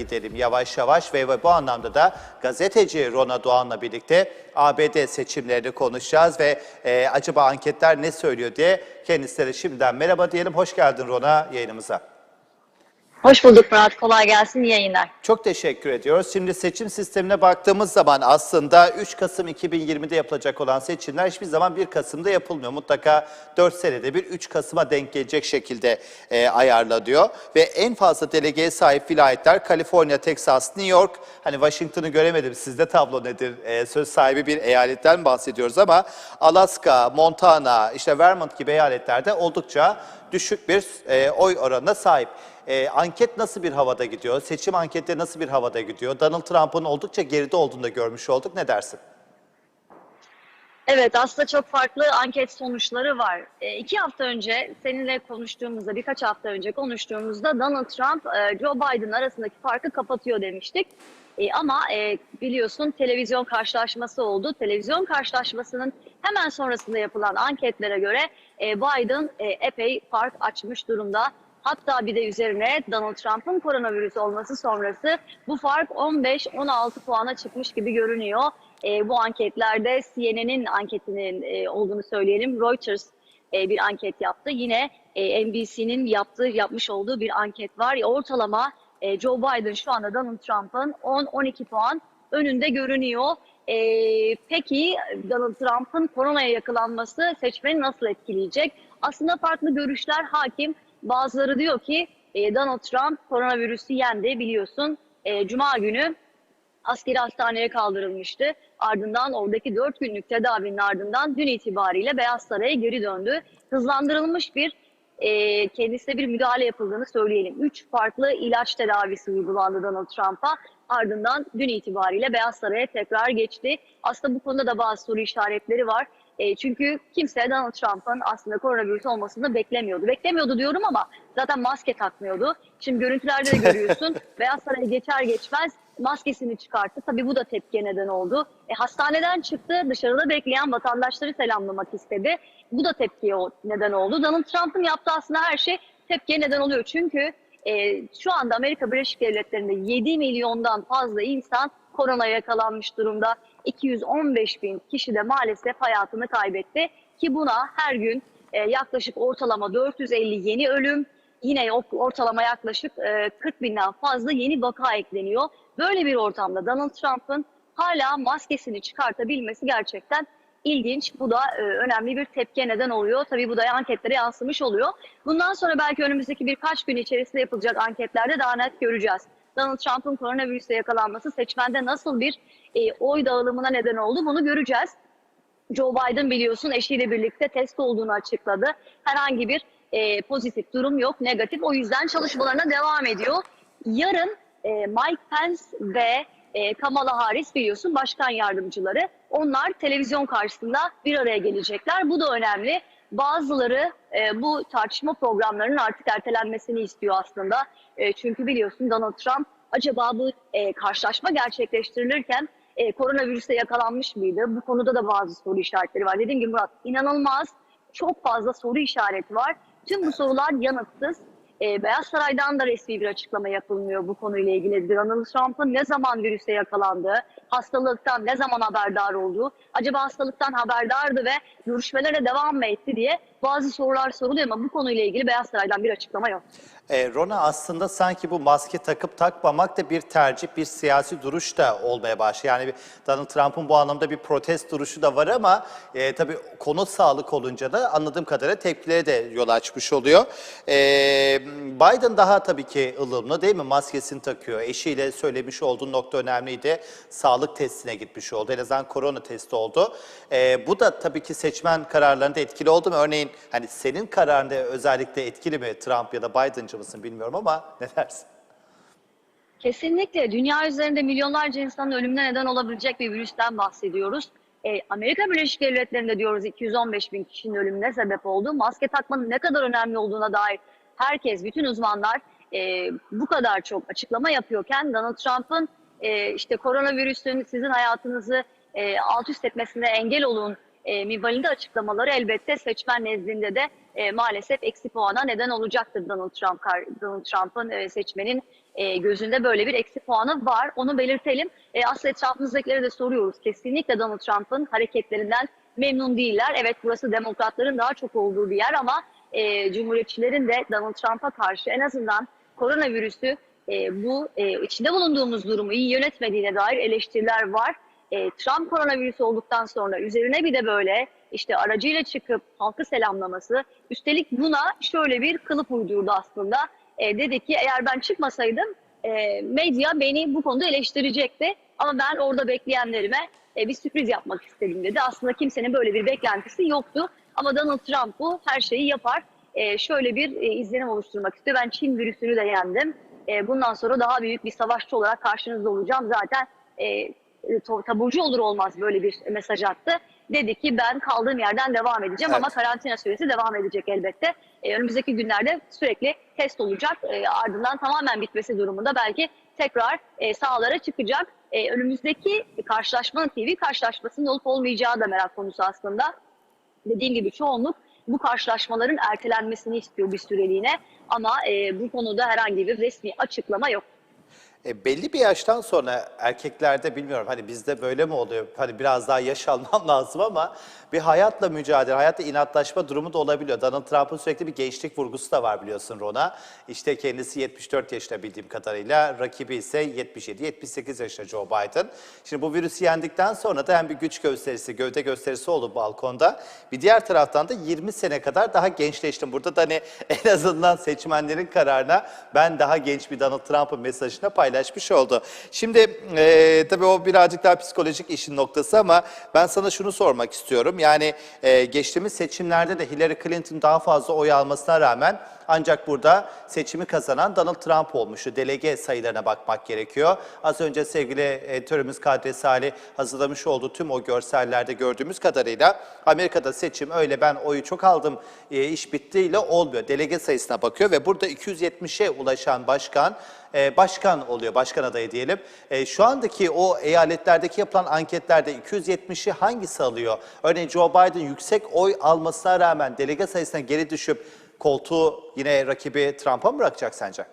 gidelim yavaş yavaş ve bu anlamda da gazeteci Rona Doğan'la birlikte ABD seçimlerini konuşacağız ve e, acaba anketler ne söylüyor diye kendisine şimdiden merhaba diyelim. Hoş geldin Rona yayınımıza. Hoş bulduk Murat. Kolay gelsin. İyi yayınlar. Çok teşekkür ediyoruz. Şimdi seçim sistemine baktığımız zaman aslında 3 Kasım 2020'de yapılacak olan seçimler hiçbir zaman 1 Kasım'da yapılmıyor. Mutlaka 4 senede bir 3 Kasım'a denk gelecek şekilde e, ayarlanıyor. Ve en fazla delegeye sahip vilayetler Kaliforniya, Texas, New York. Hani Washington'ı göremedim sizde tablo nedir? E, söz sahibi bir eyaletten bahsediyoruz ama Alaska, Montana, işte Vermont gibi eyaletlerde oldukça düşük bir e, oy oranına sahip. E, anket nasıl bir havada gidiyor? Seçim anketleri nasıl bir havada gidiyor? Donald Trump'ın oldukça geride olduğunu da görmüş olduk. Ne dersin? Evet aslında çok farklı anket sonuçları var. E, iki hafta önce seninle konuştuğumuzda, birkaç hafta önce konuştuğumuzda Donald Trump, e, Joe Biden arasındaki farkı kapatıyor demiştik. E, ama e, biliyorsun televizyon karşılaşması oldu. Televizyon karşılaşmasının hemen sonrasında yapılan anketlere göre e, Biden e, epey fark açmış durumda. Hatta bir de üzerine Donald Trump'ın koronavirüs olması sonrası bu fark 15-16 puana çıkmış gibi görünüyor. E, bu anketlerde CNN'in anketinin e, olduğunu söyleyelim. Reuters e, bir anket yaptı. Yine e, NBC'nin yaptığı yapmış olduğu bir anket var. E, ortalama e, Joe Biden şu anda Donald Trump'ın 10-12 puan önünde görünüyor. E, peki Donald Trump'ın koronaya yakalanması seçmeni nasıl etkileyecek? Aslında farklı görüşler hakim. Bazıları diyor ki e, Donald Trump koronavirüsü yendi biliyorsun. E, Cuma günü askeri hastaneye kaldırılmıştı. Ardından oradaki 4 günlük tedavinin ardından dün itibariyle Beyaz Saray'a geri döndü. Hızlandırılmış bir e, kendisine bir müdahale yapıldığını söyleyelim. 3 farklı ilaç tedavisi uygulandı Donald Trump'a. Ardından dün itibariyle Beyaz Saray'a tekrar geçti. Aslında bu konuda da bazı soru işaretleri var. E, çünkü kimse Donald Trump'ın aslında koronavirüs olmasını beklemiyordu. Beklemiyordu diyorum ama zaten maske takmıyordu. Şimdi görüntülerde de görüyorsun. Beyaz Saray'a geçer geçmez maskesini çıkarttı. Tabii bu da tepkiye neden oldu. E, hastaneden çıktı, dışarıda bekleyen vatandaşları selamlamak istedi. Bu da tepkiye neden oldu. Donald Trump'ın yaptığı aslında her şey tepkiye neden oluyor. Çünkü e, şu anda Amerika Birleşik Devletleri'nde 7 milyondan fazla insan koronaya yakalanmış durumda. 215 bin kişi de maalesef hayatını kaybetti. Ki buna her gün e, yaklaşık ortalama 450 yeni ölüm, yine ortalama yaklaşık e, 40 binden fazla yeni vaka ekleniyor. Böyle bir ortamda Donald Trump'ın hala maskesini çıkartabilmesi gerçekten ilginç. Bu da e, önemli bir tepkiye neden oluyor. Tabii bu da anketlere yansımış oluyor. Bundan sonra belki önümüzdeki birkaç gün içerisinde yapılacak anketlerde daha net göreceğiz. Donald Trump'ın koronavirüse yakalanması seçmende nasıl bir e, oy dağılımına neden oldu bunu göreceğiz. Joe Biden biliyorsun eşiyle birlikte test olduğunu açıkladı. Herhangi bir e, pozitif durum yok, negatif. O yüzden çalışmalarına devam ediyor. Yarın e, Mike Pence ve e, Kamala Harris biliyorsun başkan yardımcıları. Onlar televizyon karşısında bir araya gelecekler. Bu da önemli. Bazıları e, bu tartışma programlarının artık ertelenmesini istiyor aslında. E, çünkü biliyorsun Donald Trump acaba bu e, karşılaşma gerçekleştirilirken e, koronavirüse yakalanmış mıydı? Bu konuda da bazı soru işaretleri var. Dediğim gibi Murat inanılmaz çok fazla soru işareti var. Tüm bu sorular yanıtsız. E, Beyaz Saray'dan da resmi bir açıklama yapılmıyor bu konuyla ilgili. Donald Trump'ın ne zaman virüse yakalandığı, hastalıktan ne zaman haberdar olduğu, acaba hastalıktan haberdardı ve görüşmelere devam mı etti diye bazı sorular soruluyor ama bu konuyla ilgili Beyaz Saray'dan bir açıklama yok. E, Rona aslında sanki bu maske takıp takmamak da bir tercih, bir siyasi duruş da olmaya başlıyor. Yani bir- Donald Trump'ın bu anlamda bir protest duruşu da var ama e, tabii konu sağlık olunca da anladığım kadarıyla tepkilere de yol açmış oluyor. E, Biden daha tabii ki ılımlı değil mi? Maskesini takıyor. Eşiyle söylemiş olduğu nokta önemliydi. Sağlık testine gitmiş oldu. En azından korona testi oldu. E, bu da tabii ki seçmen kararlarında etkili oldu mu? Örneğin hani senin kararında özellikle etkili mi Trump ya da Biden'cı mısın bilmiyorum ama ne dersin? Kesinlikle dünya üzerinde milyonlarca insanın ölümüne neden olabilecek bir virüsten bahsediyoruz. E, Amerika Birleşik Devletleri'nde diyoruz 215 bin kişinin ölümüne sebep oldu. Maske takmanın ne kadar önemli olduğuna dair herkes, bütün uzmanlar e, bu kadar çok açıklama yapıyorken Donald Trump'ın e, işte koronavirüsün sizin hayatınızı e, alt üst etmesine engel olun e, minvalinde açıklamaları elbette seçmen nezdinde de e, maalesef eksi puana neden olacaktır Donald Trump Donald Trump'ın e, seçmenin e, gözünde böyle bir eksi puanı var. Onu belirtelim. E, aslında etrafımızdakilere de soruyoruz. Kesinlikle Donald Trump'ın hareketlerinden memnun değiller. Evet burası demokratların daha çok olduğu bir yer ama e, cumhuriyetçilerin de Donald Trump'a karşı en azından koronavirüsü e, bu e, içinde bulunduğumuz durumu iyi yönetmediğine dair eleştiriler var. E, Trump koronavirüs olduktan sonra üzerine bir de böyle işte aracıyla çıkıp halkı selamlaması. Üstelik buna şöyle bir kılıf uydurdu aslında. E, dedi ki eğer ben çıkmasaydım e, medya beni bu konuda eleştirecekti. Ama ben orada bekleyenlerime e, bir sürpriz yapmak istedim dedi. Aslında kimsenin böyle bir beklentisi yoktu. Ama Donald Trump bu her şeyi yapar. E, şöyle bir e, izlenim oluşturmak istiyor. Ben Çin virüsünü de yendim. E, bundan sonra daha büyük bir savaşçı olarak karşınızda olacağım. Zaten e, taburcu olur olmaz böyle bir mesaj attı. Dedi ki ben kaldığım yerden devam edeceğim ama Evet. karantina süresi devam edecek elbette. E, önümüzdeki günlerde sürekli test olacak. E, ardından tamamen bitmesi durumunda belki tekrar e, sahalara çıkacak. E, önümüzdeki karşılaşmanın TV karşılaşmasının olup olmayacağı da merak konusu aslında. Dediğim gibi çoğunluk bu karşılaşmaların ertelenmesini istiyor bir süreliğine ama e, bu konuda herhangi bir resmi açıklama yok. E, belli bir yaştan sonra erkeklerde bilmiyorum hani bizde böyle mi oluyor? Hani biraz daha yaş almam lazım ama bir hayatla mücadele, hayatla inatlaşma durumu da olabiliyor. Donald Trump'ın sürekli bir gençlik vurgusu da var biliyorsun Rona. İşte kendisi 74 yaşında bildiğim kadarıyla, rakibi ise 77-78 yaşında Joe Biden. Şimdi bu virüsü yendikten sonra da hem bir güç gösterisi, gövde gösterisi oldu balkonda. Bir diğer taraftan da 20 sene kadar daha gençleştim. Burada da hani en azından seçmenlerin kararına ben daha genç bir Donald Trump'ın mesajını paylaşmış oldu. Şimdi e, tabii o birazcık daha psikolojik işin noktası ama ben sana şunu sormak istiyorum. Yani e, geçtiğimiz seçimlerde de Hillary Clinton daha fazla oy almasına rağmen ancak burada seçimi kazanan Donald Trump olmuştu. Delege sayılarına bakmak gerekiyor. Az önce sevgili editörümüz Kadri Salih hazırlamış olduğu tüm o görsellerde gördüğümüz kadarıyla Amerika'da seçim öyle ben oyu çok aldım e, iş bittiyle olmuyor. Delege sayısına bakıyor ve burada 270'e ulaşan başkan e, başkan oluyor, başkan adayı diyelim. E, şu andaki o eyaletlerdeki yapılan anketlerde 270'i hangisi alıyor? Örneğin Joe Biden yüksek oy almasına rağmen delege sayısına geri düşüp koltuğu yine rakibi Trump'a mı bırakacak sence?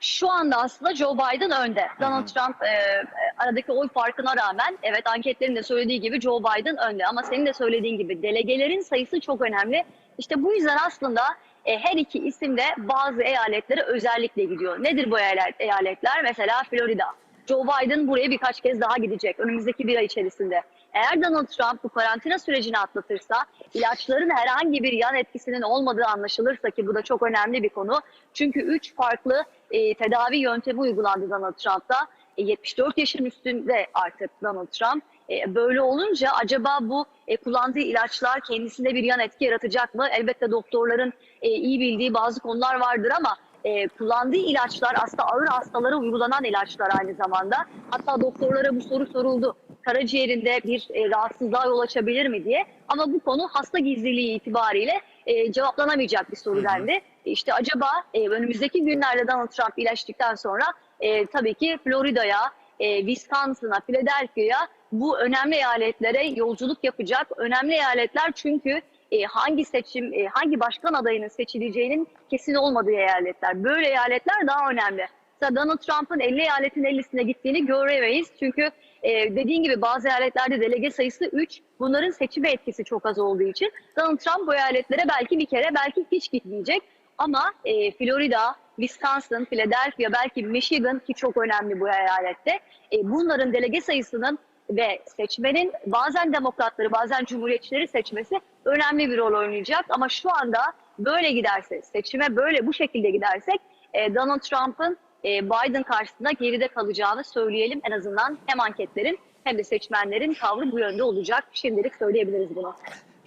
Şu anda aslında Joe Biden önde. Donald Trump e, aradaki oy farkına rağmen evet anketlerin de söylediği gibi Joe Biden önde. Ama senin de söylediğin gibi delegelerin sayısı çok önemli. İşte bu yüzden aslında e, her iki isim de bazı eyaletlere özellikle gidiyor. Nedir bu eyalet- eyaletler? Mesela Florida. Joe Biden buraya birkaç kez daha gidecek önümüzdeki bir ay içerisinde. Eğer Donald Trump bu karantina sürecini atlatırsa, ilaçların herhangi bir yan etkisinin olmadığı anlaşılırsa ki bu da çok önemli bir konu. Çünkü üç farklı e, tedavi yöntemi uygulandı Donald Trump'ta. E, 74 yaşın üstünde artık Donald Trump. E, böyle olunca acaba bu e, kullandığı ilaçlar kendisinde bir yan etki yaratacak mı? Elbette doktorların e, iyi bildiği bazı konular vardır ama e, kullandığı ilaçlar aslında ağır hastalara uygulanan ilaçlar aynı zamanda. Hatta doktorlara bu soru soruldu. Karaciğerinde bir e, rahatsızlığa yol açabilir mi diye. Ama bu konu hasta gizliliği itibariyle e, cevaplanamayacak bir soru dendi. İşte acaba e, önümüzdeki günlerde Donald Trump iyileştikten sonra e, tabii ki Florida'ya, e, Wisconsin'a, Philadelphia'ya bu önemli eyaletlere yolculuk yapacak. Önemli eyaletler çünkü e, hangi seçim, e, hangi başkan adayının seçileceğinin kesin olmadığı eyaletler. Böyle eyaletler daha önemli. Mesela Donald Trump'ın 50 eyaletin 50'sine gittiğini göremeyiz. Çünkü e, dediğin gibi bazı eyaletlerde delege sayısı 3. Bunların seçime etkisi çok az olduğu için Donald Trump bu eyaletlere belki bir kere belki hiç gitmeyecek. Ama e, Florida, Wisconsin, Philadelphia, belki Michigan ki çok önemli bu eyalette. E, bunların delege sayısının ve seçmenin bazen demokratları bazen cumhuriyetçileri seçmesi önemli bir rol oynayacak. Ama şu anda böyle giderse, seçime böyle bu şekilde gidersek e, Donald Trump'ın Biden karşısında geride kalacağını söyleyelim. En azından hem anketlerin hem de seçmenlerin tavrı bu yönde olacak. Şimdilik söyleyebiliriz bunu.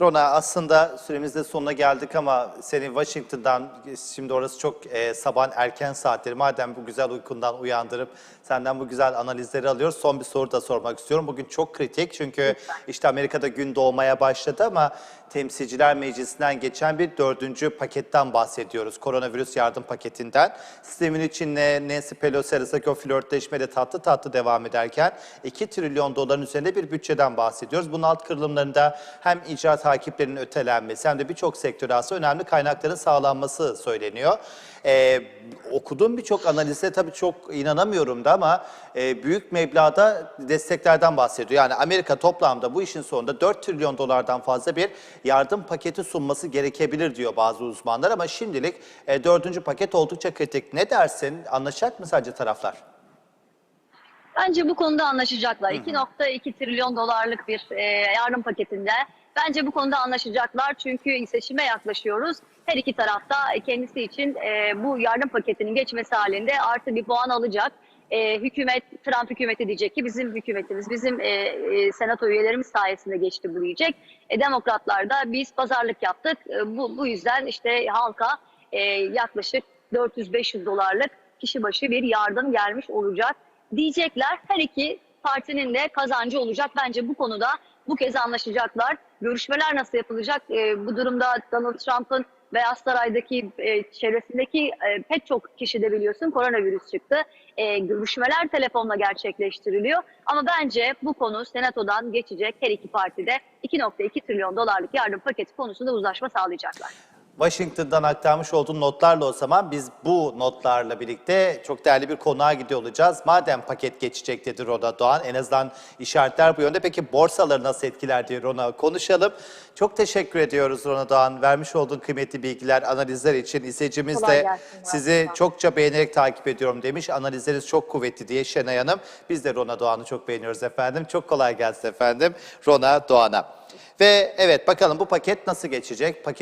Rona aslında süremizde sonuna geldik ama seni Washington'dan şimdi orası çok e, sabahın erken saatleri madem bu güzel uykundan uyandırıp senden bu güzel analizleri alıyoruz. Son bir soru da sormak istiyorum. Bugün çok kritik çünkü işte Amerika'da gün doğmaya başladı ama Temsilciler Meclisi'nden geçen bir dördüncü paketten bahsediyoruz. Koronavirüs yardım paketinden. Sistemin içinde Nancy Pelosi arasındaki o flörtleşme de tatlı tatlı devam ederken 2 trilyon doların üzerinde bir bütçeden bahsediyoruz. Bunun alt kırılımlarında hem icra takiplerinin ötelenmesi hem de birçok sektöre aslında önemli kaynakların sağlanması söyleniyor. Ee, okuduğum birçok analize tabii çok inanamıyorum da ama e, büyük meblağda desteklerden bahsediyor. Yani Amerika toplamda bu işin sonunda 4 trilyon dolardan fazla bir yardım paketi sunması gerekebilir diyor bazı uzmanlar ama şimdilik e, dördüncü paket oldukça kritik. Ne dersin? Anlaşacak mı sadece taraflar? Bence bu konuda anlaşacaklar. 2.2 trilyon dolarlık bir e, yardım paketinde. Bence bu konuda anlaşacaklar çünkü seçime yaklaşıyoruz. Her iki tarafta kendisi için e, bu yardım paketinin geçmesi halinde artı bir puan alacak. E, hükümet, Trump hükümeti diyecek ki bizim hükümetimiz, bizim e, e, senato üyelerimiz sayesinde geçti bu diyecek. E, Demokratlar da biz pazarlık yaptık. E, bu, bu yüzden işte halka e, yaklaşık 400-500 dolarlık kişi başı bir yardım gelmiş olacak diyecekler. Her iki partinin de kazancı olacak. Bence bu konuda bu kez anlaşacaklar. Görüşmeler nasıl yapılacak? Ee, bu durumda Donald Trump'ın Beyaz Saray'daki e, çevresindeki e, pek çok kişi de biliyorsun koronavirüs çıktı. E, görüşmeler telefonla gerçekleştiriliyor. Ama bence bu konu senatodan geçecek. Her iki partide 2.2 trilyon dolarlık yardım paketi konusunda uzlaşma sağlayacaklar. Washington'dan aktarmış olduğun notlarla o zaman biz bu notlarla birlikte çok değerli bir konuğa gidiyor olacağız. Madem paket geçecek dedi Rona Doğan en azından işaretler bu yönde. Peki borsaları nasıl etkiler diye Rona konuşalım. Çok teşekkür ediyoruz Rona Doğan. Vermiş olduğun kıymetli bilgiler, analizler için izleyicimiz Kolay de gelsin, sizi Murat. çokça beğenerek takip ediyorum demiş. Analizleriniz çok kuvvetli diye Şenay Hanım. Biz de Rona Doğan'ı çok beğeniyoruz efendim. Çok kolay gelsin efendim Rona Doğan'a. Ve evet bakalım bu paket nasıl geçecek? Paket